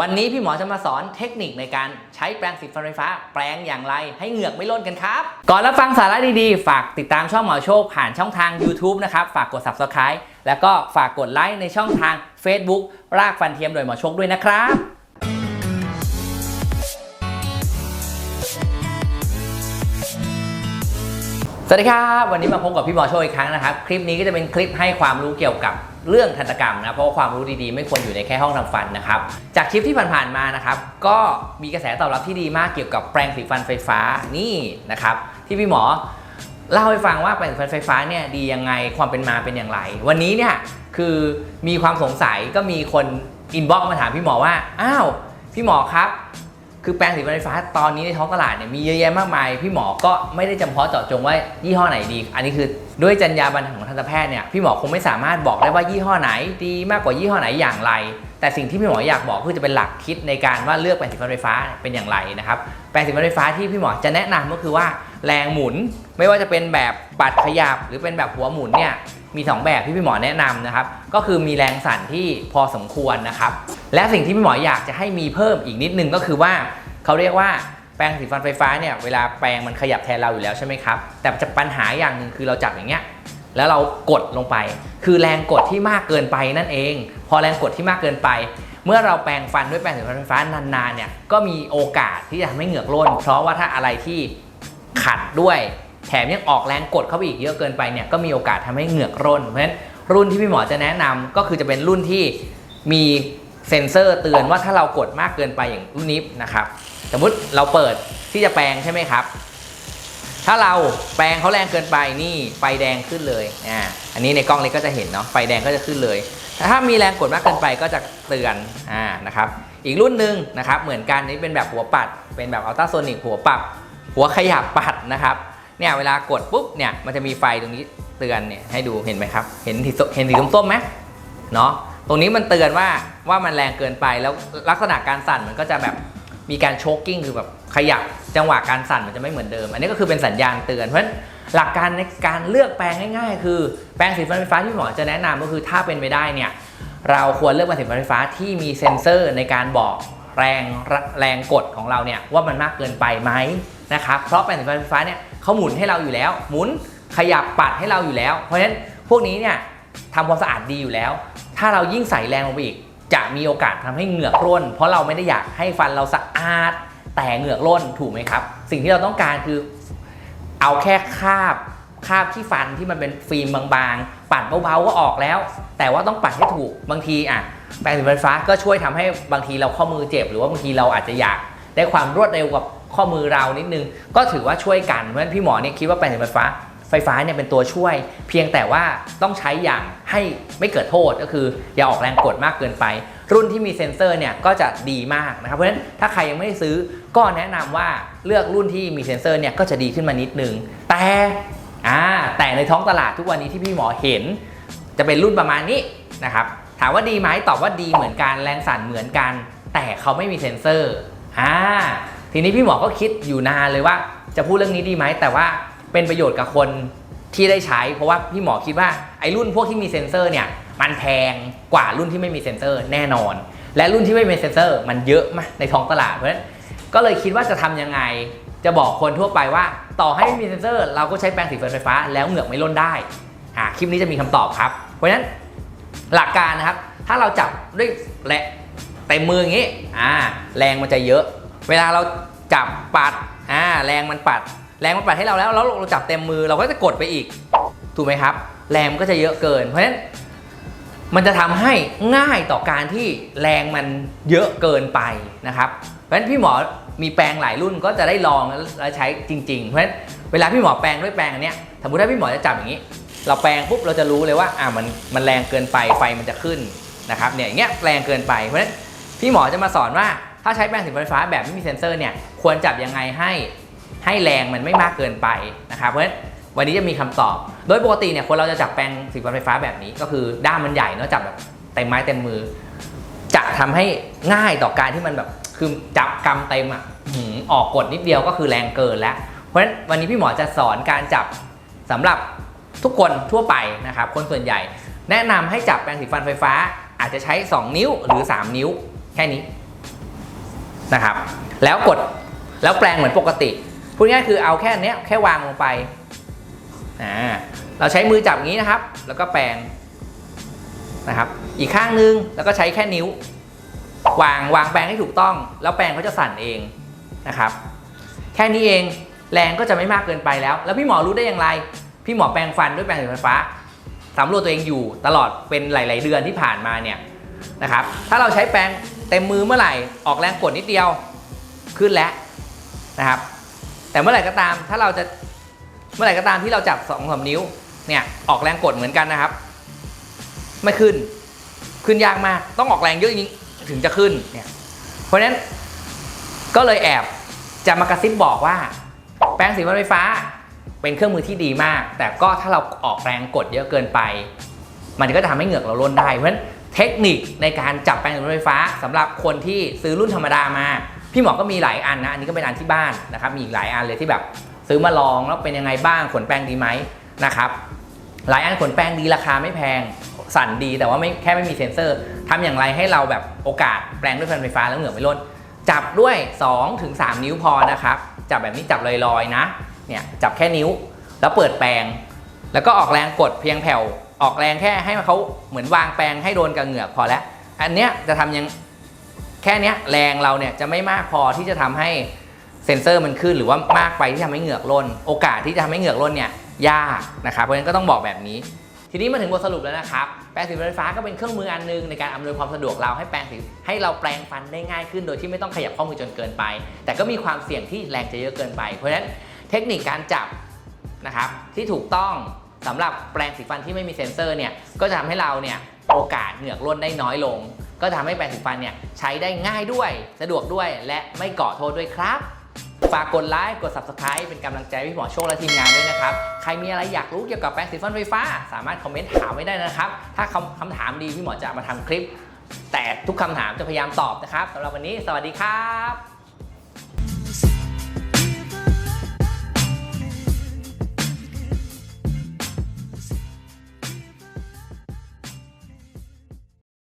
วันนี้พี่หมอจะมาสอนเทคนิคในการใช้แปรงสีฟันไฟฟ้า แปรงอย่างไรให้เหงือกไม่ล่นกันครับ ก่อนรับฟังสาระดีๆ ฝากติดตามช่องหมอโชคผ่านช่องทาง YouTube นะครับ ฝากกด Subscribe แล้วก็ฝากกดไลค์ในช่องทาง Facebook รากฟันเทียมโดยหมอโชคด้วยนะครับสวัสดีครับ วันนี้มาพบกับพี่หมอโชคอีกครั้งนะครับ คลิปนี้ก็จะเป็นคลิปให้ความรู้เกี่ยวกับ เรื่องทันตกรรมนะเพราะว่าความรู้ดีๆ ไม่ควรอยู่ในแค่ห้องทำฟันนะครับจากคลิปที่ผ่านๆมานะครับก็มีกระแสตอบรับที่ดีมากเกี่ยวกับแปรงสีฟันไฟฟ้านี่นะครับที่พี่หมอเล่าให้ฟังว่าแปรงสีฟันไฟฟ้าเนี่ยดียังไงความเป็นมาเป็นอย่างไร วันนี้เนี่ยคือมีความสงสัยก็มีคนอินบ็อกซ์มาถามพี่หมอว่าอ้าวพี่หมอครับ คือแปรงสีฟันไฟฟ้าตอนนี้ในท้องตลาดเนี่ยมีเยอะแยะมากมาย พี่หมอก็ไม่ได้จำเพาะเจาะจงว่ายี่ห้อไหนดี อันนี้คือด้วยจรรยาบรรณของทันตแพทย์เนี่ยพี่หมอคงไม่สามารถบอกได้ว่ายี่ห้อไหน ดีมากกว่ายี่ห้อไหนอย่างไร แต่สิ่งที่พี่หมออยากบอกคือจะเป็นหลักคิดในการว่าเลือกแปรงสีฟันไฟฟ้าเป็นอย่างไรนะครับแปรงสีฟันไฟฟ้าที่พี่หมอจะแนะนำก็คือว่าแรงหมุนไม่ว่าจะเป็นแบบปัดขยับหรือเป็นแบบหัวหมุนเนี่ยมีสองแบบที่พี่หมอแนะนำนะครับ ก็คือมีแรงสั่นที่พอสมควรนะครับ และสิ่งที่พี่หมออยากจะให้มีเพิ่มอีกนิดนึงก็คือว่าเขาเรียกว่าแปรงสีฟันไฟฟ้าเนี่ยเวลาแปรงมันขยับแทนเราอยู่แล้วใช่ไหมครับ แต่จะปัญหาอย่างหนึ่งคือเราจับอย่างเงี้ยแล้วเรากดลงไป คือแรงกดที่มากเกินไปนั่นเอง พอแรงกดที่มากเกินไป เมื่อเราแปรงฟันด้วยแปรงสีฟันไฟฟ้านานๆเนี่ยก็มีโอกาสที่จะทำให้เหงือกร่น เพราะว่าถ้าอะไรที่ขัดด้วยแถมยังออกแรงกดเข้าไปอีกเยอะเกินไปเนี่ยก็มีโอกาสทำให้เหงือกร่นเพราะฉะนั้นรุ่นที่พี่หมอจะแนะนำก็คือจะเป็นรุ่นที่มี เซ็นเซอร์เตือนว่าถ้าเรากดมากเกินไปอย่างรุ่นนี้นะครับ สมมุติเราเปิดที่จะแปลงใช่ไหมครับ ถ้าเราแปลงเขาแรงเกินไปนี่ไฟแดงขึ้นเลยอ่าอันนี้ในกล้องเล็กก็จะเห็นเนาะไฟแดงก็จะขึ้นเลยแต่ถ้ามีแรงกดมากเกินไปก็จะเตือนอ่านะครับอีกรุ่นหนึ่งนะครับเหมือนกันนี่เป็นแบบหัวปัด เป็นแบบอัลตราโซนิกหัวปรับ หัวขยับปัดนะครับเนี่ยเวลากดปุ๊บเนี่ยมันจะมีไฟตรงนี้เตือนเนี่ยให้ดูเห็นไหมครับ เห็นสีเห็นสีส้มๆไหมเนาะ ตรงนี้มันเตือนว่าว่ามันแรงเกินไปแล้วลักษณะการสั่นมันก็จะแบบมีการโชกกิ้งคือแบบขยับจังหวะการสั่นมันจะไม่เหมือนเดิม อันนี้ก็คือเป็นสัญญาณเตือนเพราะฉะนั้นหลักการในการเลือกแปรงง่าย ๆ คือแปรงสีฟันไฟฟ้าที่หมอจะแนะนำก็คือถ้าเป็นไปได้เนี่ยเราควรเลือกแปรงสีฟันไฟฟ้าที่มีเซ็นเซอร์ในการบอกแรงแรงกดของเราเนี่ยว่ามันมากเกินไปไหมนะครับเพราะแปรงสีฟันไฟฟ้าเนี่ยเขาหมุนให้เราอยู่แล้ว หมุนขยับปัดให้เราอยู่แล้ว เพราะฉะนั้นพวกนี้เนี่ยทำความสะอาดดีอยู่แล้ว ถ้าเรายิ่งใส่แรงลงไปอีก จะมีโอกาสทำให้เหงือกร่น เพราะเราไม่ได้อยากให้ฟันเราสะอาด แต่เหงือกร่นถูกไหมครับ สิ่งที่เราต้องการคือ เอาแค่คาบคาบที่ฟันที่มันเป็นฟิล์มบางๆ ปัดเบาๆก็ออกแล้ว แต่ว่าต้องปัดให้ถูกบางทีอะแปรงสีฟันไฟฟ้าก็ช่วยทำให้บางทีเราข้อมือเจ็บ หรือว่าบางทีเราอาจจะอยากได้ความรวดเร็วกับข้อมือเรานิดนึง ก็ถือว่าช่วยกันเพราะฉะนั้นพี่หมอเนี่ยคิดว่าแปรงสีฟันไฟฟ้า ไฟฟ้าเนี่ยเป็นตัวช่วย เพียงแต่ว่าต้องใช้อย่างให้ไม่เกิดโทษก็คือ อย่าออกแรงกดมากเกินไป รุ่นที่มีเซ็นเซอร์เนี่ยก็จะดีมากนะครับเพราะฉะนั้นถ้าใครยังไม่ได้ซื้อก็แนะนำว่าเลือกรุ่นที่มีเซ็นเซอร์เนี่ยก็จะดีขึ้นมานิดนึงแต่อ่าแต่ในท้องตลาดทุกวันนี้ที่พี่หมอเห็น จะเป็นรุ่นประมาณนี้นะครับถามว่าดีไหมตอบว่าดีเหมือนกันแรงสั่นเหมือนกัน แต่เขาไม่มีเซ็นเซอร์อ่าทีนี้พี่หมอก็คิดอยู่นานเลยว่าจะพูดเรื่องนี้ดีไหมแต่ว่า เป็นประโยชน์กับคนที่ได้ใช้ เพราะว่าพี่หมอคิดว่าไอ้รุ่นพวกที่มีเซ็นเซอร์เนี่ยมันแพงกว่ารุ่นที่ไม่มีเซ็นเซอร์แน่นอน และรุ่นที่ไม่มีเซ็นเซอร์ มันเยอะมากในท้องตลาดเพราะฉะนั้นก็เลยคิดว่าจะทำยังไง จะบอกคนทั่วไปว่า ต่อให้ไม่มีเซ็นเซอร์ เราก็ใช้แปรงสีฟันไฟฟ้าแล้วเหงือกไม่ล่นได้อ่าคลิปนี้จะมีคำตอบครับ เพราะฉะนั้นหลักการนะครับ ถ้าเราจับด้วยแรงเต็มมืออย่างนี้อ่าแรงมันจะเยอะ เวลาเราจับปัดอ่าแรงมันปัด แรงมันปัดให้เราแล้วแล้วเราจับเต็มมือเราก็จะกดไปอีก ถูกไหมครับ แรงมันก็จะเยอะเกิน เพราะฉะนั้นมันจะทำให้ง่ายต่อการที่แรงมันเยอะเกินไปนะครับ เพราะฉะนั้นพี่หมอมีแปรงหลายรุ่นก็จะได้ลองแล้วใช้จริง ๆ เพราะฉะนั้นเวลาพี่หมอแปรงด้วยแปรงอันเนี้ยสมมติถ้าพี่หมอจะจับอย่างนี้ เราแปรงปุ๊บเราจะรู้เลยว่าอ่ามันมันแรงเกินไปไฟมันจะขึ้นนะครับเนี่ยอย่างเงี้ยแรงเกินไปเพราะฉะนั้นพี่หมอจะมาสอนว่าถ้าใช้แปรงสีฟันไฟฟ้าแบบไม่มีเซ็นเซอร์เนี่ยควรจับยังไงให้ ให้แรงมันไม่มากเกินไปนะครับเพราะฉะนั้นวันนี้จะมีคำตอบ โดยปกติเนี่ยคนเราจะจับแปรงสีฟันไฟฟ้าแบบนี้ ก็คือด้ามมันใหญ่เนาะจับแบบเต็มไม้เต็มมือ จะทำให้ง่ายต่อการที่มันแบบคือจับกำเต็มอะหืมออกกดนิดเดียวก็คือแรงเกินแล้ว เพราะฉะนั้นวันนี้พี่หมอจะสอนการจับสำหรับทุกคนทั่วไปนะครับคนส่วนใหญ่ แนะนำให้จับแปรงสีฟันไฟฟ้า อาจจะใช้ 2 นิ้วหรือ 3 นิ้วแค่นี้นะครับ แล้วกดแล้วแปลงเหมือนปกติ พูดง่ายคือเอาแค่เนี้ยแค่วางลงไปอ่าเราใช้มือจับอย่างนี้นะครับ แล้วก็แปลงนะครับ อีกข้างนึงแล้วก็ใช้แค่นิ้ว วางวางแปรงให้ถูกต้อง แล้วแปรงเขาจะสั่นเองนะครับ แค่นี้เองแรงก็จะไม่มากเกินไปแล้ว แล้วพี่หมอรู้ได้อย่างไร พี่หมอแปรงฟันด้วยแปรงสีไฟฟ้าสำรวจตัวเองอยู่ตลอดเป็นหลาย ๆ เดือนที่ผ่านมาเนี่ยนะครับ ถ้าเราใช้แปรงเต็มมือเมื่อไหร่ออกแรงกดนิดเดียวขึ้นแล้วนะครับ แต่เมื่อไหร่ก็ตามถ้าเราจะเมื่อไหร่ก็ตามที่เราจับสองสามนิ้วเนี่ยออกแรงกดเหมือนกันนะครับ ไม่ขึ้น ขึ้นยากมากต้องออกแรงเยอะจริงถึงจะขึ้นเนี่ยเพราะฉะนั้นก็เลยแอบจะมากระซิบบอกว่า แปรงสีฟันไฟฟ้าเป็นเครื่องมือที่ดีมาก แต่ก็ถ้าเราออกแรงกดเยอะเกินไป มันก็จะทำให้เหงือกเราล้นได้เพราะฉะนั้นเทคนิคในการจับแปรงสีฟันไฟฟ้าสำหรับคนที่ซื้อรุ่นธรรมดามา พี่หมอก็มีหลายอันนะ อันนี้ก็เป็นอันที่บ้านนะครับ มีอีกหลายอันเลยที่แบบ ซื้อมาลองแล้วเป็นยังไงบ้างขนแปรงดีไหมนะครับ หลายอันขนแปรงดีราคาไม่แพงสั่นดีแต่ว่าไม่แค่ไม่มีเซ็นเซอร์ทำอย่างไรให้เราแบบโอกาสแปรงด้วยฟันไฟฟ้าแล้วเหงือไม่ล้นจับด้วย2-3ถึง3นิ้วพอนะครับ จับแบบนี้จับลอยๆนะ เนี่ยจับแค่นิ้ว แล้วเปิดแปรงแล้วก็ออกแรงกดเพียงแผ่ว ออกแรงแค่ให้เขาเหมือนวางแปรงให้โดนกับเหงือกพอแล้ว อันเนี้ยจะทำยัง ค่นี้แรงเราเนี่ยจะไม่มากพอที่จะทำให้เซ็นเซอร์มันขึ้นหรือว่ามากไปที่ทำให้เหงือกล้น โอกาสที่จะทำให้เหงือกล้นเนี่ยยากนะครับ เพราะฉะนั้นก็ต้องบอกแบบนี้ ทีนี้มาถึงบทสรุปแล้วนะครับ แปรงสีฟันไฟฟ้าก็เป็นเครื่องมืออันหนึงในการอำนวยความสะดวกเราให้แปรงสีให้เราแปรงฟันได้ง่ายขึ้น โดยที่ไม่ต้องขยับข้อมือจนเกินไป แต่ก็มีความเสี่ยงที่แรงจะเยอะเกินไป เพราะฉะนั้นเทคนิคการจับนะครับที่ถูกต้องสำหรับแปรงสีฟันที่ไม่มีเซ็นเซอร์เนี่ยก็จะทำให้เราเนี่ยโอกาสเหงือกล้นได้น้อยลง ก็ทำให้แปรงสีฟันเนี่ยใช้ได้ง่ายด้วย สะดวกด้วยและไม่เกาะโทษด้วยครับฝากกดไลค์กด subscribe เป็นกำลังใจพี่หมอโชคและทีมงานด้วยนะครับ ใครมีอะไรอยากรู้เกี่ยวกับแปรงสีฟันไฟฟ้า สามารถคอมเมนต์ถามไว้ได้นะครับ ถ้าคำคำถามดีพี่หมอจะมาทำคลิป แต่ทุกคำถามจะพยายามตอบนะครับสำหรับวันนี้ สวัสดีครับ